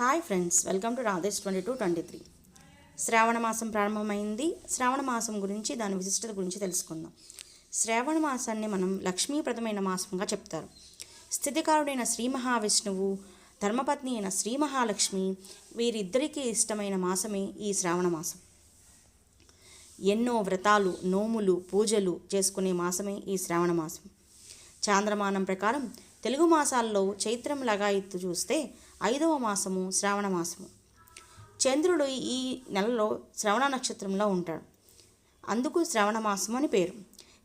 Hi friends welcome to Radhesh twenty two twenty three శ్రావణ మాసం ప్రారంభమైంది. శ్రావణ మాసం గురించి దాని విశిష్టత గురించి తెలుసుకుందాం. శ్రావణ మాసాన్ని మనం లక్ష్మీప్రదమైన మాసంగా చెప్తారు. స్థితికారుడైన శ్రీ మహావిష్ణువు ధర్మపత్ని అయిన శ్రీ మహాలక్ష్మి వీరిద్దరికీ ఇష్టమైన మాసమే ఈ శ్రావణ మాసం. ఎన్నో వ్రతాలు నోములు పూజలు చేసుకునే మాసమే ఈ శ్రావణ మాసం. చాంద్రమానం ప్రకారం తెలుగు మాసాల్లో చైత్రం లగాయిత్తు చూస్తే ఐదవ మాసము శ్రావణ మాసము. చంద్రుడు ఈ నెలలో శ్రవణ నక్షత్రంలో ఉంటాడు. అందుకు శ్రవణ మాసం అని పేరు.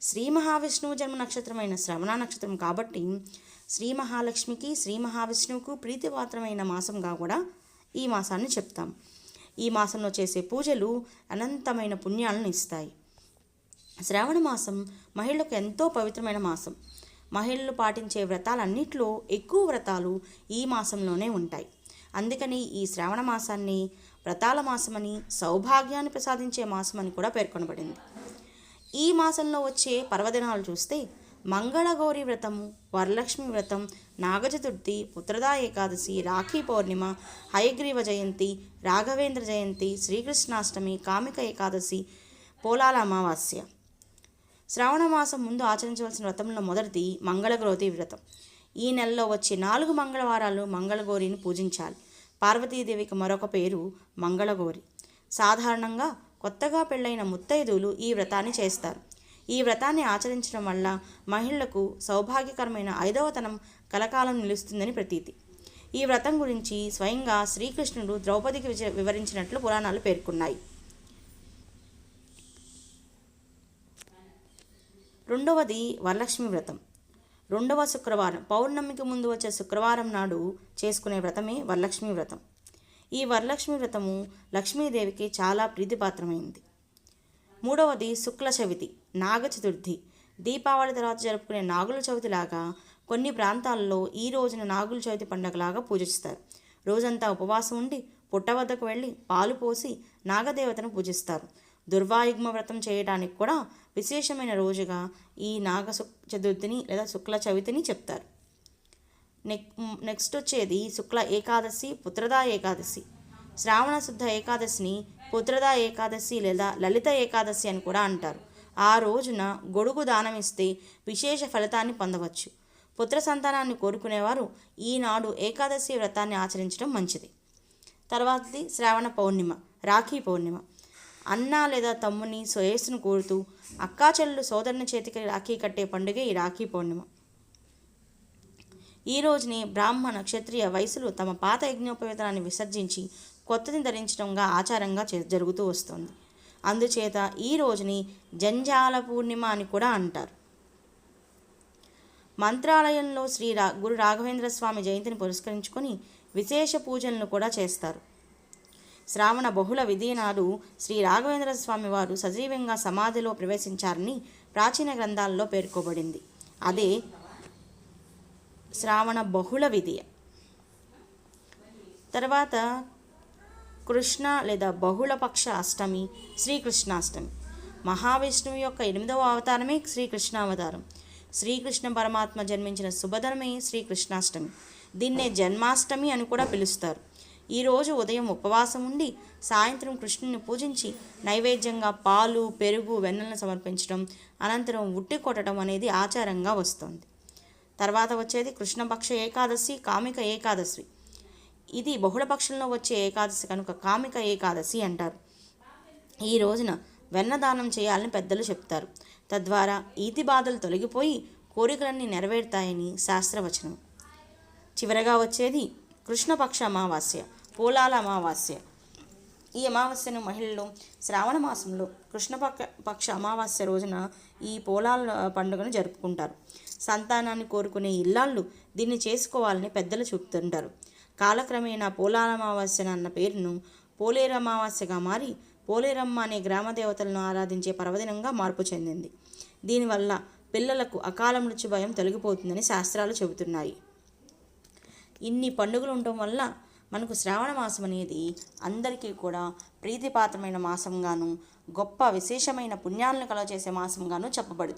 శ్రీ మహావిష్ణువు జన్మ నక్షత్రమైన శ్రవణ నక్షత్రం కాబట్టి శ్రీ మహాలక్ష్మికి శ్రీ మహావిష్ణువుకు ప్రీతిపాత్రమైన మాసంగా కూడా ఈ మాసాన్ని చెప్తాం. ఈ మాసంలో చేసే పూజలు అనంతమైన పుణ్యాలను ఇస్తాయి. శ్రావణ మాసం మహిళలకు ఎంతో పవిత్రమైన మాసం. మహిళలు పాటించే వ్రతాలన్నిట్లో ఎక్కువ వ్రతాలు ఈ మాసంలోనే ఉంటాయి. అందుకని ఈ శ్రావణ మాసాన్ని వ్రతాల మాసమని సౌభాగ్యాన్ని ప్రసాదించే మాసమని కూడా పేర్కొనబడింది. ఈ మాసంలో వచ్చే పర్వదినాలు చూస్తే మంగళగౌరి వ్రతము వరలక్ష్మి వ్రతం నాగచతుర్థి పుత్రదా ఏకాదశి రాఖీ పౌర్ణిమ హయగ్రీవ జయంతి రాఘవేంద్ర జయంతి శ్రీకృష్ణాష్టమి కామిక ఏకాదశి పోలాల అమావాస్య. శ్రావణ మాసం ముందు ఆచరించవలసిన వ్రతంలో మొదటిది మంగళగౌరి వ్రతం. ఈ నెలలో వచ్చే నాలుగు మంగళవారాలు మంగళగౌరిని పూజించాలి. పార్వతీదేవికి మరొక పేరు మంగళగౌరి. సాధారణంగా కొత్తగా పెళ్ళైన ముత్తైదువులు ఈ వ్రతాన్ని చేస్తారు. ఈ వ్రతాన్ని ఆచరించడం వల్ల మహిళలకు సౌభాగ్యకరమైన ఐదవతనం కలకాలం నిలుస్తుందని ప్రతీతి. ఈ వ్రతం గురించి స్వయంగా శ్రీకృష్ణుడు ద్రౌపదికి విజ- వివరించినట్లు పురాణాలు పేర్కొన్నాయి. రెండవది వరలక్ష్మి వ్రతం. రెండవ శుక్రవారం పౌర్ణమికి ముందు వచ్చే శుక్రవారం నాడు చేసుకునే వ్రతమే వరలక్ష్మి వ్రతం. ఈ వరలక్ష్మి వ్రతము లక్ష్మీదేవికి చాలా ప్రీతిపాత్రమైంది. మూడవది శుక్ల చవితి నాగ చతుర్థి. దీపావళి తర్వాత జరుపుకునే నాగుల చవితిలాగా కొన్ని ప్రాంతాల్లో ఈ రోజున నాగుల చవితి పండగలాగా పూజిస్తారు. రోజంతా ఉపవాసం ఉండి పుట్ట వద్దకు వెళ్ళి పాలు పోసి నాగదేవతను పూజిస్తారు. దుర్వాయుగ్మ వ్రతం చేయడానికి కూడా విశేషమైన రోజుగా ఈ నాగ శుక్ చతుర్థిని లేదా శుక్ల చవితిని చెప్తారు. నెక్ నెక్స్ట్ వచ్చేది శుక్ల ఏకాదశి పుత్రదా ఏకాదశి. శ్రావణ శుద్ధ ఏకాదశిని పుత్రదా ఏకాదశి లేదా లలిత ఏకాదశి అని కూడా అంటారు. ఆ రోజున గొడుగు దానం ఇస్తే విశేష ఫలితాన్ని పొందవచ్చు. పుత్ర సంతానాన్ని కోరుకునేవారు ఈనాడు ఏకాదశి వ్రతాన్ని ఆచరించడం మంచిది. తర్వాతది శ్రావణ పౌర్ణిమ రాఖీ పౌర్ణిమ. అన్న లేదా తమ్ముని శ్రేయస్సును కోరుతూ అక్కా చెల్లెలు సోదరుని చేతికి రాఖీ కట్టే పండుగ ఈ రాఖీ పౌర్ణిమ. ఈ రోజుని బ్రాహ్మణ క్షత్రియ వయసులు తమ పాత యజ్ఞోపవేతనాన్ని విసర్జించి కొత్తది ధరించడంగా ఆచారంగా జరుగుతూ వస్తుంది. అందుచేత ఈ రోజుని జంజాల పూర్ణిమ అని కూడా అంటారు. మంత్రాలయంలో శ్రీ రా గురు రాఘవేంద్ర స్వామి జయంతిని పురస్కరించుకొని విశేష పూజలను కూడా చేస్తారు. శ్రావణ బహుళ విధీనాలు శ్రీ రాఘవేంద్ర స్వామి వారు సజీవంగా సమాధిలో ప్రవేశించారని ప్రాచీన గ్రంథాల్లో పేర్కొబడింది. అదే శ్రావణ బహుళ విధియ తర్వాత కృష్ణ లేదా బహుళపక్ష అష్టమి శ్రీకృష్ణాష్టమి. మహావిష్ణువు యొక్క ఎనిమిదవ అవతారమే శ్రీకృష్ణావతారం. శ్రీకృష్ణ పరమాత్మ జన్మించిన శుభధనమే శ్రీకృష్ణాష్టమి. దీన్నే జన్మాష్టమి అని కూడా పిలుస్తారు. ఈరోజు ఉదయం ఉపవాసం ఉండి సాయంత్రం కృష్ణుని పూజించి నైవేద్యంగా పాలు పెరుగు వెన్నెలను సమర్పించడం అనంతరం ఉట్టి కొట్టడం అనేది ఆచారంగా వస్తుంది. తర్వాత వచ్చేది కృష్ణపక్ష ఏకాదశి కామిక ఏకాదశి. ఇది బహుళపక్షంలో వచ్చే ఏకాదశి కనుక కామిక ఏకాదశి అంటారు. ఈ రోజున వెన్నదానం చేయాలని పెద్దలు చెప్తారు. తద్వారా ఈతి బాధలు తొలగిపోయి కోరికలన్నీ నెరవేరుతాయని శాస్త్రవచనం. చివరగా వచ్చేది కృష్ణపక్ష అమావాస్య. పోలాల అమావాస్య. ఈ అమావాస్యను మహిళలు శ్రావణ మాసంలో కృష్ణపక్ష పక్ష అమావాస్య రోజున ఈ పోలాల పండుగను జరుపుకుంటారు. సంతానాన్ని కోరుకునే ఇల్లాళ్ళు దీన్ని చేసుకోవాలని పెద్దలు చూపుతుంటారు కాలక్రమేణా పోలాల అమావాస్య అన్న పేరును పోలేరు అమావాస్యగా మారి పోలేరమ్మ అనే గ్రామ దేవతలను ఆరాధించే పర్వదినంగా మార్పు చెందింది. దీనివల్ల పిల్లలకు అకాల మృత్యు భయం తొలగిపోతుందని శాస్త్రాలు చెబుతున్నాయి. ఇన్ని పండుగలు ఉండటం వల్ల మనకు శ్రావణ మాసం అనేది అందరికీ కూడా ప్రీతిపాత్రమైన మాసంగాను గొప్ప విశేషమైన పుణ్యాలను కలగజేసే మాసంగాను చెప్పబడుతుంది.